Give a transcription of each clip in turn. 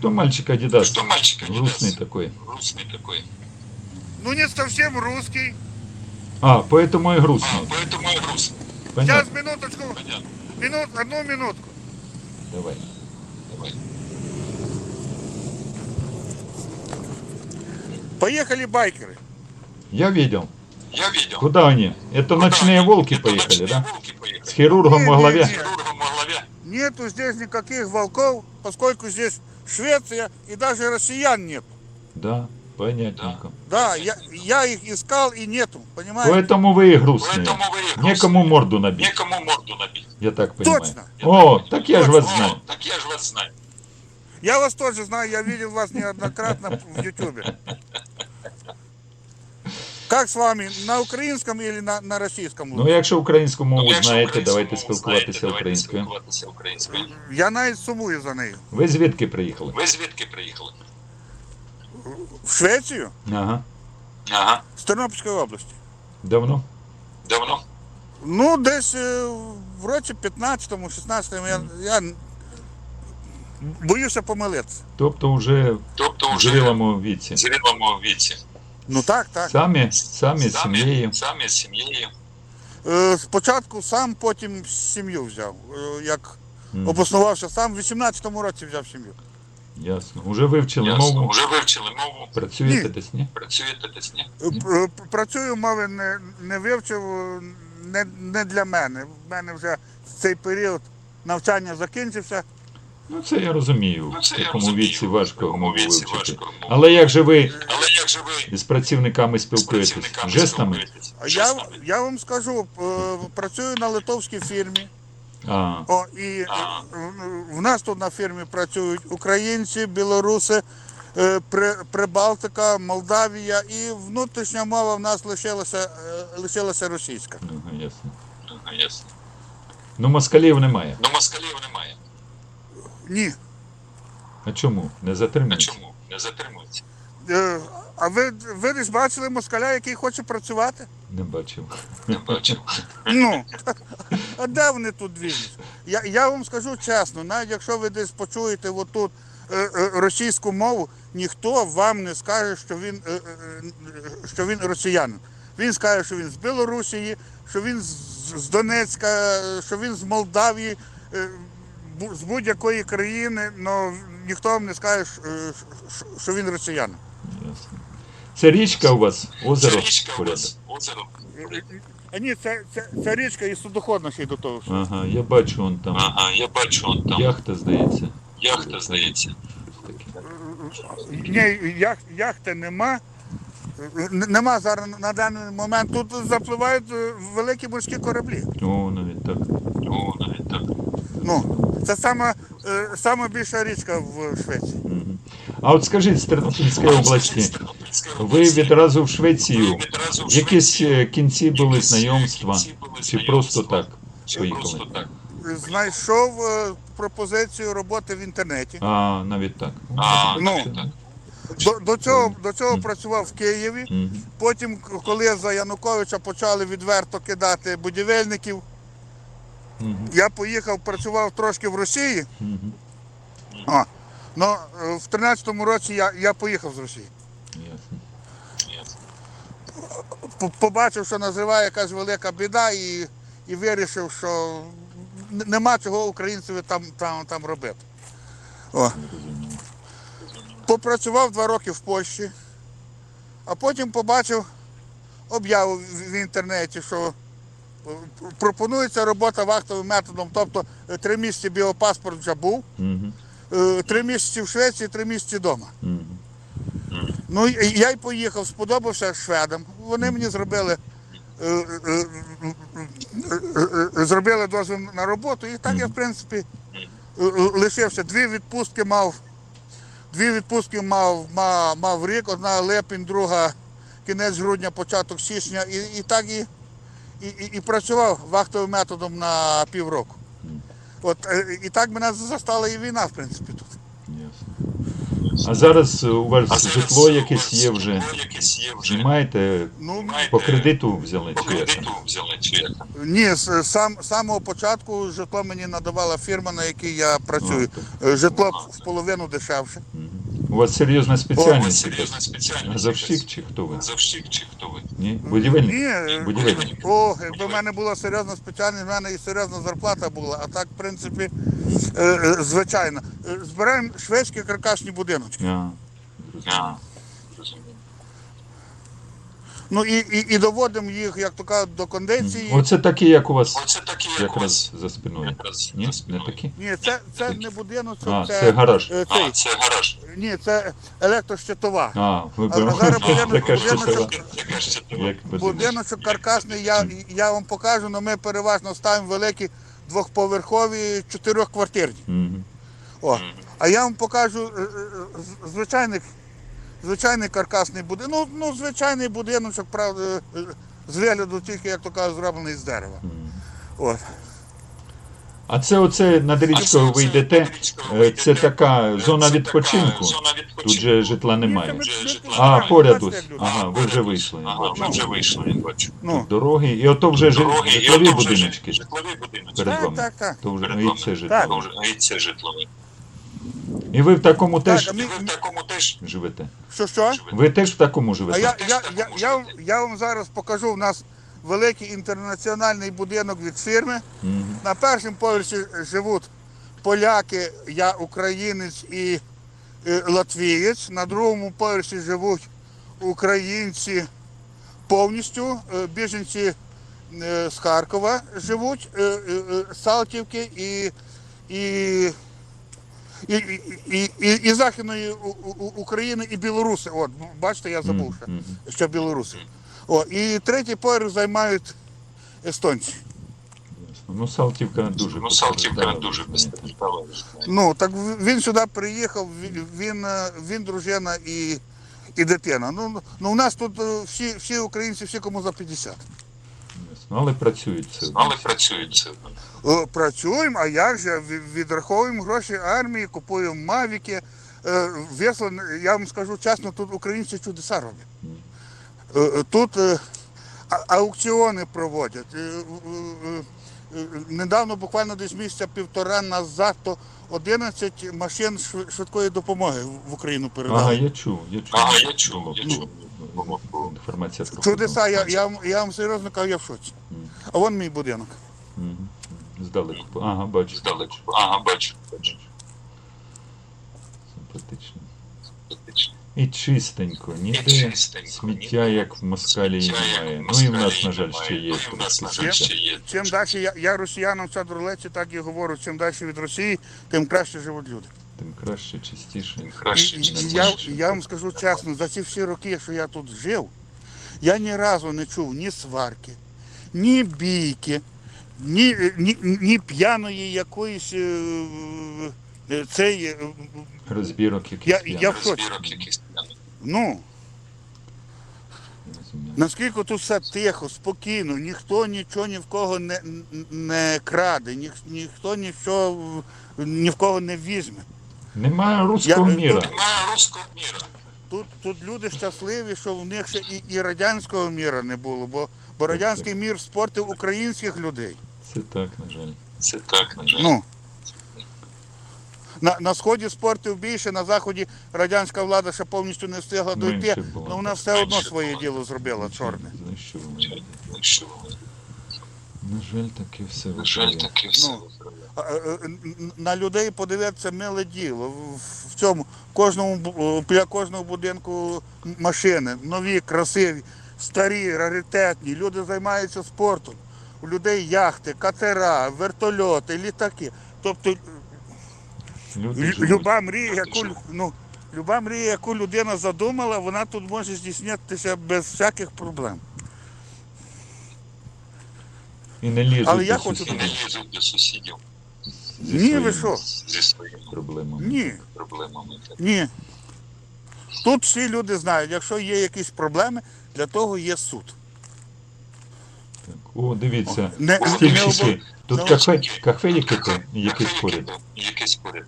Что мальчик Адидас? Что мальчик Адидас? Грустный такой. Грустный такой. Ну не совсем русский. А, поэтому и А, грустный. поэтому и. Сейчас, Понятно. минуточку. Понятно. Минут, одну минутку. Давай. Давай. Поехали байкеры. Я видел. Я видел. Куда они? Это Куда ночные они? волки Это поехали, ночные да? волки поехали. С хирургом во Не, не, главе. не. Хирургом во главе. Нету здесь никаких волков, поскольку здесь Швеция и даже россиян нет. Да, понятненько. Да, я, я их искал и нету, понимаете? Поэтому вы и грустные. Поэтому вы и грустные. Некому морду набить, Некому морду набить. я так понимаю. Точно. О, так я же вас О, знаю. Так я же вас знаю. Я вас тоже знаю, я видел вас неоднократно в Ютубе. Как с вами? На українському или на, на російському? Ну, якщо українську мову Ну, якщо знаєте, українську давайте мову спілкуватися знаєте, українською. спілкуватися українською. Я навіть сумую за нею. Ви звідки приїхали? Ви звідки приїхали? В Швецію? Ага. Ага. З Тернопільської області. Давно? Давно? Ну, десь е, в році 15-му, 16-му я, я боюся помилитися. Тобто вже Тобто в зрілому віці. в зрілому віці. Ну так, так. Самі, самі з сім'єю. Самі з сім'єю. Е, спочатку сам, потім сім'ю взяв. Е, як М, обоснувався сам, в 18-му році взяв сім'ю. Ясно. Уже вивчили Ясно. мову, Вже вивчили мову. працюєте Ні. десь, ні? Працюєте десь, ні? Е, пр- пр- Працюю, мови не, не вивчив, е, не, не для мене. В мене вже цей період навчання закінчився. Ну це я розумію. Ну, В це я такому розумію. віці важко мову вивчити. Але як же ви Але як же ви з працівниками з спілкуєтесь? працівниками Жестами? спілкуєтесь? А Я, Жестами? я вам скажу, е, працюю на литовській фірмі. А, О, і е, в- в нас тут на фірмі працюють українці, білоруси, е, При- Прибалтика, Молдавія і внутрішня мова в нас лишилася, е, лишилася російська. ага, ясно. Ага, ясно. Ну москалів немає. Ну москалів немає. Ні. А чому? Не А чому? Не затримується. Е, А ви, ви десь бачили москаля, який хоче працювати? Не бачив. Не бачив. Ну, а де вони тут двіжуться? Я, я вам скажу чесно, навіть якщо ви десь почуєте отут е, е, російську мову, ніхто вам не скаже, що він, е, е, е, що він росіянин. Він скаже, що він з Білорусі, що він з, Донецька, що він з Молдавії, е, з будь-якої країни, але ніхто вам не скаже, що- е, він росіянин. Це річка у вас, озеро Це річка у вас. Озеро. А ні, це, це, це річка і судоходна ще й до того. що- Ага, я бачу он там. Ага, я бачу, он там Яхта, здається. яхта, здається. Ні, ях, яхти нема. Нема зараз на даний момент. Тут запливають е, великі морські кораблі. О, навіть так. О, навіть так. Ну, це сама, е, сама більша річка в Швеції. А от скажіть, з Тернопільської області, ви відразу в Швецію, якісь е, кінці були знайомства, чи просто так поїхали? Знайшов е, пропозицію роботи в інтернеті. А, навіть так. А, Ну. навіть так. До, до цього, до цього працював в Києві. Мгм. Потім, коли за Януковича почали відверто кидати будівельників, Мгм. я поїхав, працював трошки в Росії. Мгм. А, ну, в 13-му році я, я поїхав з Росії. Ясно. Ясно. Побачив, що називає якась велика біда, і, і вирішив, що нема чого українцеві там, там, там робити. О. Попрацював два роки в Польщі, а потім побачив об'яву в інтернеті, що пропонується робота вахтовим методом, тобто е, три місяці біопаспорт вже був, е, три місяці в Швеції, три місяці вдома. Ну я й поїхав, сподобався шведам. Вони мені зробили, е, зробили дозвіл на роботу, і так я, в принципі, лишився. Дві відпустки мав. Дві відпустки мав, мав, мав рік, одна липень, друга кінець грудня, початок січня. І, і так і, і, і, і працював вахтовим методом на півроку. От, е, і так мене застала і війна, в принципі, тут. А зараз у вас А зараз житло якесь є вже. якесь є вже. Знімаєте, Ну, по кредиту взяли По чи як? кредиту взяли чи як? ні, з сам, самого початку житло мені надавала фірма, на якій я працюю. Е, Житло в половину дешевше. Мгм. У вас серйозна У вас спеціальність серйозна спеціальність. Газовщик чи хто ви? Завщик чи хто ви? Ні? Будівельник? Ні, е, Будівельник. О, якби в мене була серйозна спеціальність, в мене і серйозна зарплата була, а так, в принципі, е, е, звичайно. Е, Збираємо шведські каркасні будиночки. А, А, зрозумів. Ну і, і, і доводимо їх, як то кажуть, до кондиції. Оце такі, як у вас Оце такі, як у вас. якраз за спиною. Ні? Не такі? Ні, це, це не будиночок, А, це, це гараж. е, А, це гараж. ні, це електрощитова. А, ви А- зараз будемо- така ж будемо- часова. Яка ж це тема? Як без- Будиночок каркасний, я, я вам покажу, але ми переважно ставимо великі двохповерхові чотирьохквартирні. Мгм. О. А я вам покажу е, е, з- звичайний, звичайний каркасний будинок. Ну, ну, звичайний будиночок, правда, з вигляду тільки, як то кажуть, зроблений з дерева. От. А це оце над річкою ви йдете, е, це така зона відпочинку. Тут же житла немає. А, поряд ось. Ага, ви вже вийшли. Ага, ми вже вийшли, бачу. Ну, дороги, і ото вже жи- Дороги, житлові будиночки Житлові будиночки. перед так, вами. так, так. То вже і це житло. Так. А і це житлове. І ви в такому Так, теж а ми- ви в такому теж живете. Що що? Ви теж в такому А живете? я, я, я, я, вам- я вам зараз покажу. У нас великий інтернаціональний будинок від фірми. На першому поверсі живуть поляки, я українець і е, латвієць. На другому поверсі живуть українці повністю, е, біженці е, з Харкова живуть, е, е, е, з Салтівки і, і, і, і, і, і, і Західної України, і білоруси. От, бачите, я забув Мгм. що білоруси. О, і третій поверх займають естонці. Ну, Салтівка дуже Ну, Салтівка дуже постраждала. Ну, так він сюди приїхав, він, він, е, дружина і, і дитина. Ну, ну, у нас тут е, всі, всі українці, всі кому за 50. Ясно. Але працюють одно. Але працюють це. Працюємо, а як же? Відраховуємо гроші армії, купуємо мавіки. Е, Весело, я вам скажу чесно, тут українці чудеса роблять. Е, е, Тут аукціони проводять. Недавно, буквально десь місяця півтора назад, то 11 машин швидкої допомоги в Україну передали. Ага, я чув, я чув. Ага, я чув, я чув. Інформація про Чудеса, я, я, вам- я вам серйозно кажу, я в шоці. А вон мій будинок. Мгм. Здалеку. Ага, бачу. Здалеку. Ага, бачу. бачу. Симпатично. І чистенько, І ніде чистенько, сміття, як в Москалі, Сміття, немає. Ну і в нас, на жаль, ще є. Ну, і в нас, на жаль, сміття. ще є. Чим далі я, я росіянам в Цядролеці так і говорю, чим далі від Росії, тим краще живуть люди. Тим краще, чистіше. Краще, і- і я, я вам скажу чесно, за ці всі роки, що я тут жив, я ні разу не чув ні сварки, ні бійки, ні, ні, ні п'яної якоїсь е, е, цей, е, Розбірок якийсь. Я- я в шоці. Якийсь ну, Розумію. наскільки тут все тихо, спокійно, ніхто нічого ні в кого не, не краде, ні, ніхто нічого ні в кого не візьме. Немає руського Я- міра. Немає руського міра. Тут, тут люди щасливі, що в них ще і, і радянського міра не було, бо, бо радянський мір спортив українських людей. Це так, на жаль. Це так, на жаль. Ну. На, на сході спортив більше, на заході радянська влада ще повністю не встигла дойти, Менше було, але вона все одно своє діло зробила чорне. Знищували. Ну. На жаль, таке все На жаль, виходить. таке все. Ну. Е, е, На людей подивитися миле діло. В- цьому кожному біля кожного будинку машини, нові, красиві, старі, раритетні. Люди займаються спортом. У людей яхти, катера, вертольоти, літаки. Тобто Люди Люба мрія, яку, ну, люба мрія, яку людина задумала, вона тут може здійснятися без всяких проблем. І не лізуть Але я до хочу І не лізуть до сусідів зі Ні, своїм, ви що? зі своїми проблемами. Ні, проблемами. ні. Тут всі люди знають, якщо є якісь проблеми, для того є суд. Так. О, дивіться. Не, не Стільчики. Тут Ну, кафе, кафе Кафе поряд. Якесь поряд.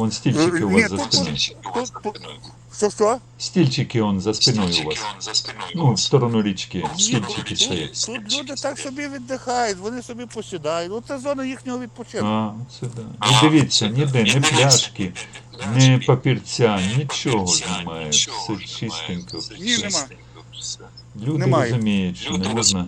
Вон стільчики у вас за тут- спиною. Стільчики у вас за спиною. Що що? Стільчики он за спиною у вас. Ну, в сторону річки. Стільчики стоять. тут люди так собі віддихають, вони собі посідають. Оце зона їхнього відпочинку. А, сюди. І дивіться, ніде, не пляшки, не папірця, нічого немає. Все чистенько. Ні, нема. Люди Немає. розуміють, що не можна